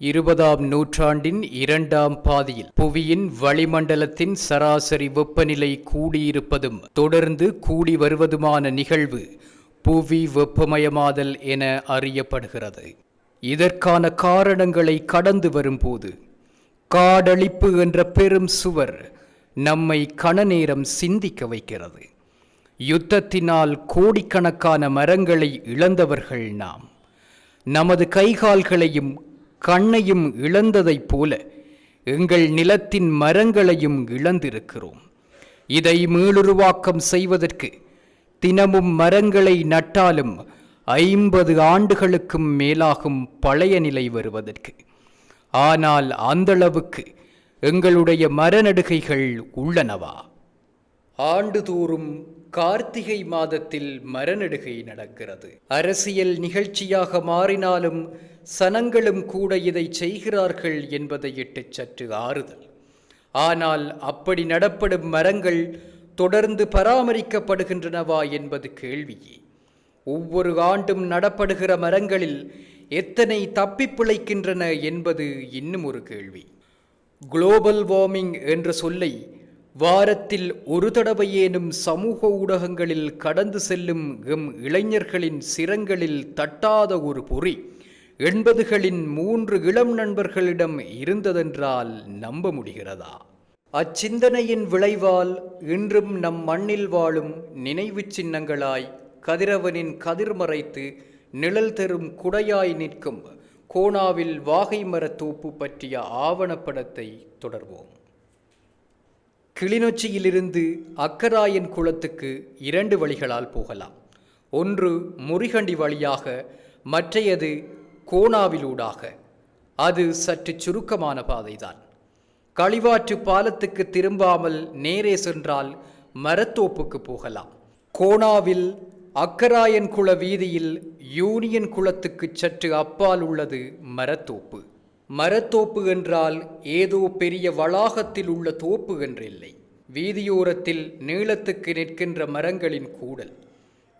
இருபதாம் நூற்றாண்டின் இரண்டாம் பாதியில் புவியின் வளிமண்டலத்தின் சராசரி வெப்பநிலை கூடியிருப்பதும் தொடர்ந்து கூடி வருவதுமான நிகழ்வு புவி வெப்பமயமாதல் என அறியப்படுகிறது. இதற்கான காரணங்களை கடந்து வரும்போது காடழிப்பு என்ற பெரும் சுவர் நம்மை கணநேரம் சிந்திக்க வைக்கிறது. யுத்தத்தினால் கோடிக்கணக்கான மரங்களை இழந்தவர்கள் நாம். நமது கைகால்களையும் கண்ணையும் இழந்ததைப் போல எங்கள் நிலத்தின் மரங்களையும் இழந்திருக்கிறோம். இதை மீளுருவாக்கம் செய்வதற்கு தினமும் மரங்களை நட்டாலும் ஐம்பது ஆண்டுகளுக்கும் மேலாகும் பழைய நிலை வருவதற்கு. ஆனால் அந்தளவுக்கு எங்களுடைய மரநடுகைகள் உள்ளனவா? ஆண்டுதோறும் கார்த்திகை மாதத்தில் மரநடுகை நடக்கிறது. அரசியல் நிகழ்ச்சியாக மாறினாலும் சனங்களும் கூட இதை செய்கிறார்கள் என்பதை இட்டு சற்று ஆறுதல். ஆனால் அப்படி நடப்படும் மரங்கள் தொடர்ந்து பராமரிக்கப்படுகின்றனவா என்பது கேள்வியே. ஒவ்வொரு ஆண்டும் நடப்படுகிற மரங்களில் எத்தனை தப்பி பிழைக்கின்றன என்பது இன்னும் ஒரு கேள்வி. குளோபல் வார்மிங் என்ற சொல்லை வாரத்தில் ஒரு தடவையேனும் சமூக ஊடகங்களில் கடந்து செல்லும் எம் இளைஞர்களின் சிரங்களில் தட்டாத ஒரு பொறி. எண்பதுகளின் மூன்று இளம் நண்பர்களிடம் இருந்ததென்றால் நம்ப முடிகிறதா? அச்சிந்தனையின் விளைவால் இன்றும் நம் மண்ணில் வாழும் நினைவுச் சின்னங்களாய் கதிரவனின் கதிர் மறைத்து நிழல் தரும் குடையாய் நிற்கும் கோணாவில் வாகை மரத்தோப்பு பற்றிய ஆவணப்படத்தை தொடர்வோம். கிளிநொச்சியிலிருந்து அக்கராயன் குளத்துக்கு இரண்டு வழிகளால் போகலாம். ஒன்று முறிகண்டி வழியாக மற்றையது கோணாவிலூடாக. அது சற்று சுருக்கமான பாதைதான். களிவாற்று பாலத்துக்கு திரும்பாமல் நேரே சென்றால் மரத்தோப்புக்கு போகலாம். கோணாவில் அக்கராயன் குள வீதியில் யூனியன் குளத்துக்கு சற்று அப்பால் உள்ளது மரத்தோப்பு. மரத்தோப்பு என்றால் ஏதோ பெரிய வளாகத்தில் உள்ள தோப்பு என்றில்லை. வீதியோரத்தில் நீளத்துக்கு நிற்கின்ற மரங்களின் கூடல்.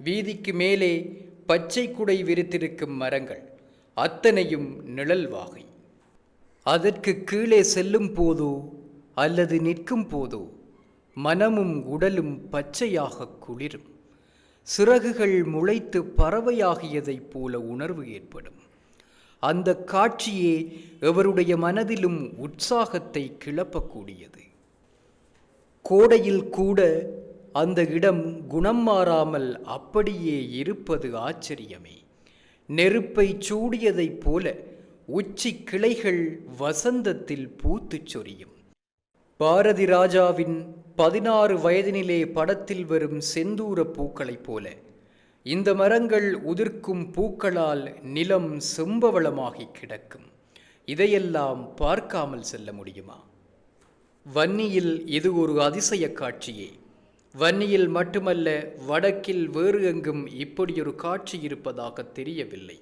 வீதிக்கு மேலே பச்சை குடை விரித்திருக்கும் மரங்கள். அத்தனையும் நிழல் வாகை அதற்கு கீழே செல்லும் போதோ அல்லது நிற்கும் போதோ மனமும் உடலும் பச்சையாக குளிரும். சிறகுகள் முளைத்து பறவையாகியதைப் போல உணர்வு ஏற்படும். அந்த காட்சியே எவருடைய மனதிலும் உற்சாகத்தை கிளப்பக்கூடியது. கோடையில் கூட அந்த இடம் குணம் மாறாமல் அப்படியே இருப்பது ஆச்சரியமே. நெருப்பை சூடியதைப் போல உச்சி கிளைகள் வசந்தத்தில் பூத்துச் சொரியும். பாரதி ராஜாவின் பதினாறு வயதினிலே படத்தில் வரும் செந்தூர பூக்களைப் போல இந்த மரங்கள் உதிர்க்கும் பூக்களால் நிலம் செம்பவளமாகி கிடக்கும். இதையெல்லாம் பார்க்காமல் செல்ல முடியுமா? வன்னியில் இது ஒரு அதிசய காட்சியே. வன்னியில் மட்டுமல்ல வடக்கில் வேறு எங்கும் இப்படியொரு காட்சி இருப்பதாக தெரியவில்லை.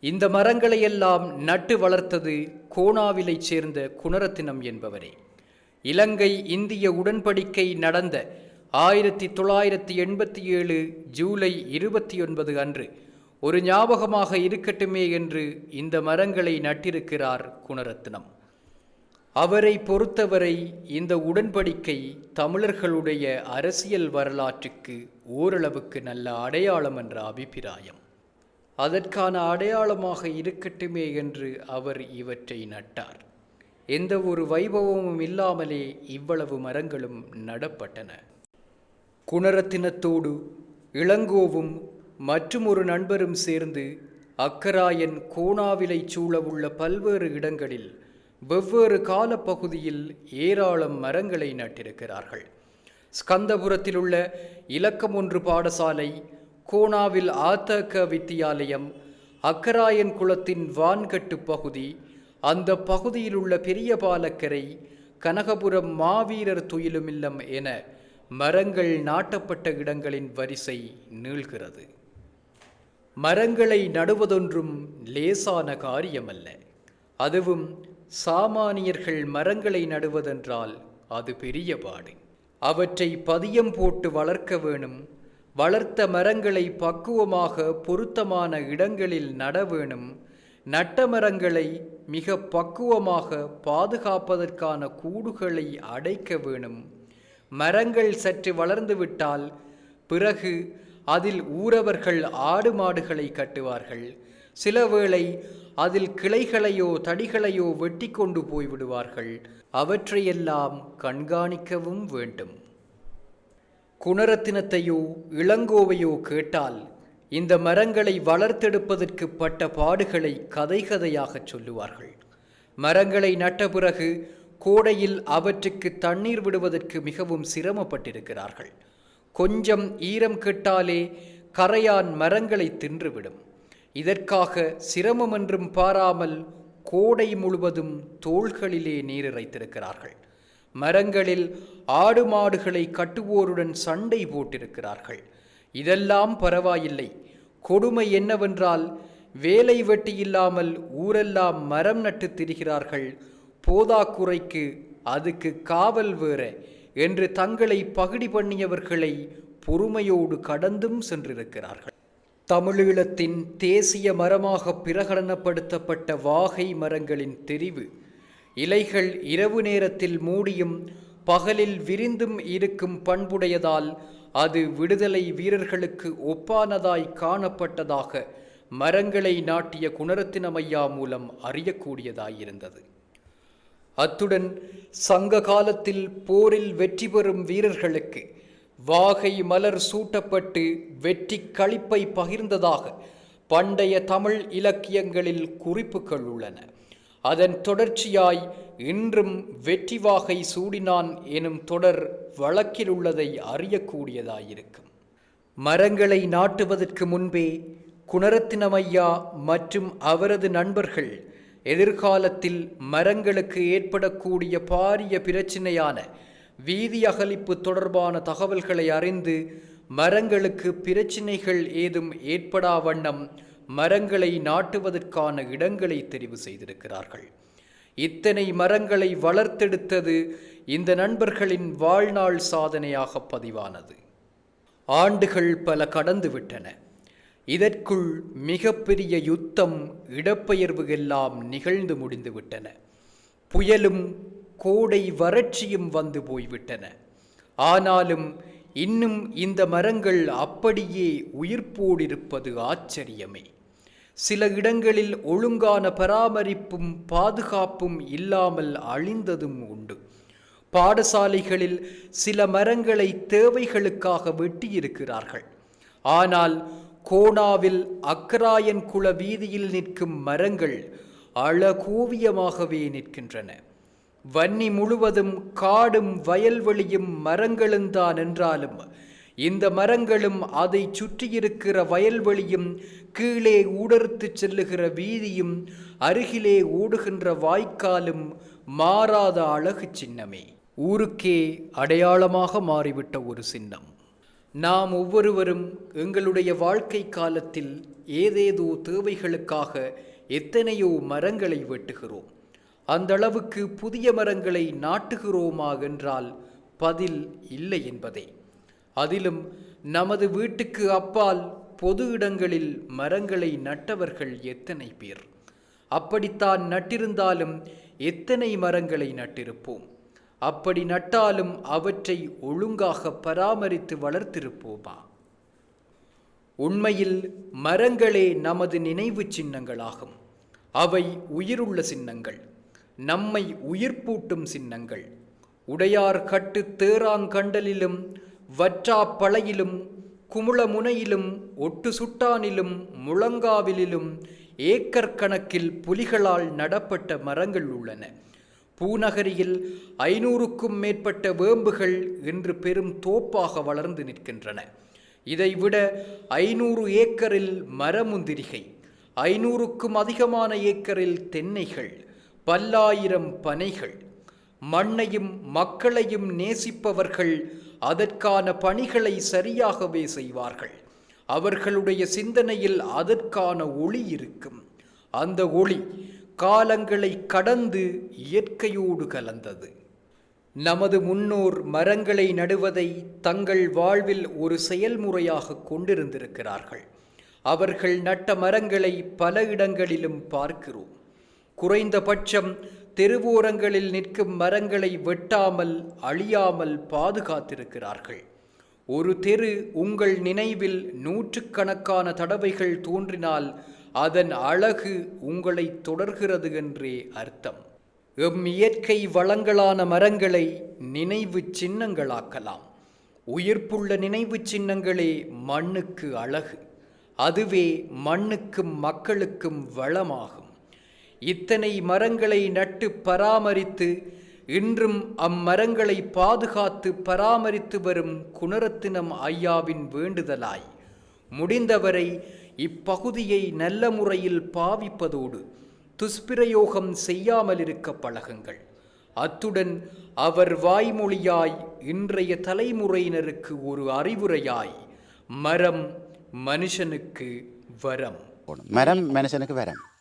இந்த மரங்களையெல்லாம் நட்டு வளர்த்தது கோணாவிலைச் சேர்ந்த குணரத்தினம் என்பவரே. இலங்கை இந்திய உடன்படிக்கை நடந்த ஆயிரத்தி தொள்ளாயிரத்தி எண்பத்தி ஏழு ஜூலை இருபத்தி ஒன்பது அன்று ஒரு ஞாபகமாக இருக்கட்டுமே என்று இந்த மரங்களை நட்டிருக்கிறார் குணரத்னம் அவரை பொறுத்தவரை இந்த உடன்படிக்கை தமிழர்களுடைய அரசியல் வரலாற்றுக்கு ஓரளவுக்கு நல்ல அடையாளம் என்ற அபிப்பிராயம். அதற்கான அடையாளமாக இருக்கட்டுமே என்று அவர் இவற்றை நட்டார். எந்த ஒரு வைபவமும் இல்லாமலே இவ்வளவு மரங்களும் நடப்பட்டன. குணரத்தினத்தோடு இளங்கோவும் மற்றும் ஒரு நண்பரும் சேர்ந்து அக்கராயன் கோணாவிலை சூழவுள்ள பல்வேறு இடங்களில் வெவ்வேறு காலப்பகுதியில் ஏராளம் மரங்களை நட்டிருக்கிறார்கள். ஸ்கந்தபுரத்தில் உள்ள இலக்கம் ஒன்று பாடசாலை கோணாவில் ஆத்தக வித்தியாலயம் அக்கராயன் குளத்தின் வான்கட்டு பகுதி அந்த பகுதியில் உள்ள பெரிய பாலக்கரை கனகபுரம் மாவீரர் துயிலுமில்லம் என மரங்கள் நாட்டப்பட்ட இடங்களின் வரிசை நீள்கிறது. மரங்களை நடுவதொன்றும் லேசான காரியமல்ல. அதுவும் சாமானியர்கள் மரங்களை நடுவதென்றால் அது பெரிய பாடு. அவற்றை பதியம் போட்டு வளர்க்க வேணும் வளர்த்த மரங்களை பக்குவமாக பொருத்தமான இடங்களில் நட வேணும் நட்ட மரங்களை மிக பக்குவமாக பாதுகாப்பதற்கான கூடுகளை அடைக்க வேணும். மரங்கள் சற்று வளர்ந்துவிட்டால் பிறகு அதில் ஊரவர்கள் ஆடு மாடுகளை கட்டுவார்கள். சில வேளை அதில் கிளைகளையோ தடிகளையோ வெட்டி கொண்டு போய்விடுவார்கள். அவற்றையெல்லாம் கண்காணிக்கவும் வேண்டும். குணரத்தினத்தையோ இளங்கோவையோ கேட்டால் இந்த மரங்களை வளர்த்தெடுப்பதற்கு பட்ட பாடுகளை கதை கதையாகச் சொல்லுவார்கள். மரங்களை நட்ட பிறகு கோடையில் அவற்றுக்கு தண்ணீர் விடுவதற்கு மிகவும் சிரமப்பட்டிருக்கிறார்கள். கொஞ்சம் ஈரம் கெட்டாலே கரையான் மரங்களை தின்றுவிடும். இதற்காக சிரமமென்றும் பாராமல் கோடை முழுவதும் தோள்களிலே நீர் இறைத்திருக்கிறார்கள் மரங்களில் ஆடு மாடுகளை கட்டுவோருடன் சண்டை போட்டிருக்கிறார்கள். இதெல்லாம் பரவாயில்லை. கொடுமை என்னவென்றால் வேலை வெட்டி இல்லாமல் ஊரெல்லாம் மரம் நட்டு திரிகிறார்கள். போதாக்குறைக்கு அதுக்கு காவல் வேற என்று தங்களை பகுடி பண்ணியவர்களை பொறுமையோடு கடந்தும் சென்றிருக்கிறார்கள். தமிழீழத்தின் தேசிய மரமாக பிரகடனப்படுத்தப்பட்ட வாகை மரங்களின் தெரிவு. இலைகள் இரவு நேரத்தில் மூடியும் பகலில் விரிந்தும் இருக்கும் பண்புடையதால் அது விடுதலை வீரர்களுக்கு ஒப்பானதாய் காணப்பட்டதாக மரங்களை நாட்டிய குணரத்தினமையா மூலம் அறியக்கூடியதாயிருந்தது. அத்துடன் சங்க காலத்தில் போரில் வெற்றி பெறும் வீரர்களுக்கு வாகை மலர் சூட்டப்பட்டு வெற்றி களிப்பை பகிர்ந்ததாக பண்டைய தமிழ் இலக்கியங்களில் குறிப்புகள் உள்ளன. அதன் தொடர்ச்சியாய் இன்றும் வெற்றி வாகை சூடினான் எனும் தொடர் வழக்கில் உள்ளதை அறியக்கூடியதாயிருக்கும். மரங்களை நாட்டுவதற்கு முன்பே குணரத்தினமையா மற்றும் அவரது நண்பர்கள் எதிர்காலத்தில் மரங்களுக்கு ஏற்படக்கூடிய பாரிய பிரச்சினையான வீதி அகலிப்பு தொடர்பான தகவல்களை அறிந்து மரங்களுக்கு பிரச்சினைகள் ஏதும் ஏற்படா வண்ணம் மரங்களை நாட்டுவதற்கான இடங்களை தெரிவு செய்திருக்கிறார்கள். இத்தனை மரங்களை வளர்த்தெடுத்தது இந்த நண்பர்களின் வாழ்நாள் சாதனையாக பதிவானது. ஆண்டுகள் பல கடந்துவிட்டன. இதற்குள் மிகப்பெரிய யுத்தம் இடப்பெயர்வு எல்லாம் நிகழ்ந்து முடிந்துவிட்டன. புயலும் கோடை வறட்சியும் வந்து போய்விட்டன. ஆனாலும் இன்னும் இந்த மரங்கள் அப்படியே உயிர்ப்போடிருப்பது ஆச்சரியமே. சில இடங்களில் ஒழுங்கான பராமரிப்பும் பாதுகாப்பும் இல்லாமல் அழிந்ததும் உண்டு. பாடசாலைகளில் சில மரங்களை தேவைகளுக்காக வெட்டியிருக்கிறார்கள். ஆனால் கோணாவில் அக்கராயன் குள வீதியில் நிற்கும் மரங்கள் அழகோவியமாகவே நிற்கின்றன. வன்னி முழுவதும் காடும் வயல்வெளியும் மரங்களும்தான் என்றாலும் இந்த மரங்களும் அதை சுற்றியிருக்கிற வயல்வெளியும் கீழே ஊடறுத்து செல்லுகிற வீதியும் அருகிலே ஓடுகின்ற வாய்க்காலும் மாறாத அழகு சின்னமே. ஊருக்கே அடையாளமாக மாறிவிட்ட ஒரு சின்னம். நாம் ஒவ்வொருவரும் எங்களுடைய வாழ்க்கை காலத்தில் ஏதேதோ தேவைகளுக்காக எத்தனையோ மரங்களை வெட்டுகிறோம். அந்த அளவுக்கு புதிய மரங்களை நாட்டுகிறோமா என்றால் பதில் இல்லை என்பதே. அதிலும் நமது வீட்டுக்கு அப்பால் பொது இடங்களில் மரங்களை நட்டவர்கள் எத்தனை பேர்? அப்படித்தான் நட்டிருந்தாலும் எத்தனை மரங்களை நட்டிருப்போம்? அப்படி நட்டாலும் அவற்றை ஒழுங்காக பராமரித்து வளர்த்திருப்போமா? உண்மையில் மரங்களே நமது நினைவு சின்னங்களாகும். அவை உயிருள்ள சின்னங்கள். நம்மை உயிர்ப்பூட்டும் சின்னங்கள். உடையார் கட்டு தேராங்கண்டலிலும் வற்றாப்பளையிலும் குமுளமுனையிலும் ஒட்டு சுட்டானிலும் முழங்காவிலும் ஏக்கர் கணக்கில் புலிகளால் நடப்பட்ட மரங்கள் உள்ளன. பூநகரியில் ஐநூறுக்கும் மேற்பட்ட வேம்புகள் இன்று பெரும் தோப்பாக வளர்ந்து நிற்கின்றன. இதைவிட ஐநூறு ஏக்கரில் மரமுந்திரிகை ஐநூறுக்கும் அதிகமான ஏக்கரில் தென்னைகள் பல்லாயிரம் பனைகள். மண்ணையும் மக்களையும் நேசிப்பவர்கள் அதற்கான பணிகளை சரியாகவே செய்வார்கள். அவர்களுடைய சிந்தனையில் அதற்கான ஒளி இருக்கும். அந்த ஒளி காலங்களை கடந்து இயற்கையோடு கலந்தது. நமது முன்னோர் மரங்களை நடுவதை தங்கள் வாழ்வில் ஒரு செயல்முறையாக கொண்டிருந்திருக்கிறார்கள். அவர்கள் நட்ட மரங்களை பல இடங்களிலும் பார்க்கிறோம். குறைந்தபட்சம் தெருவோரங்களில் நிற்கும் மரங்களை வெட்டாமல் அழியாமல் பாதுகாத்திருக்கிறார்கள். ஒரு தெரு உங்கள் நினைவில் நூற்றுக்கணக்கான தடவைகள் தோன்றினால் அதன் அழகு உங்களை தொடர்கிறது என்றே அர்த்தம். எம் இயற்கை வளங்களான மரங்களை நினைவு சின்னங்களாக்கலாம். உயிர்ப்புள்ள நினைவு சின்னங்களே மண்ணுக்கு அழகு. அதுவே மண்ணுக்கும் மக்களுக்கும் வளமாகும். இத்தனை மரங்களை நட்டு பராமரித்து இன்றும் அம்மரங்களை பாதுகாத்து பராமரித்து வரும் குணரத்தினம் ஐயாவின் வேண்டுதலாய். முடிந்தவரை இப்பகுதியை நல்ல முறையில் பாவிப்பதோடு துஷ்பிரயோகம் செய்யாமல் இருக்க பழகுங்கள். அத்துடன் அவர் வாய்மொழியாய் இன்றைய தலைமுறையினருக்கு ஒரு அறிவுரையாய் மரம் மனுஷனுக்கு வரம். மரம் மனுஷனுக்கு வரம்.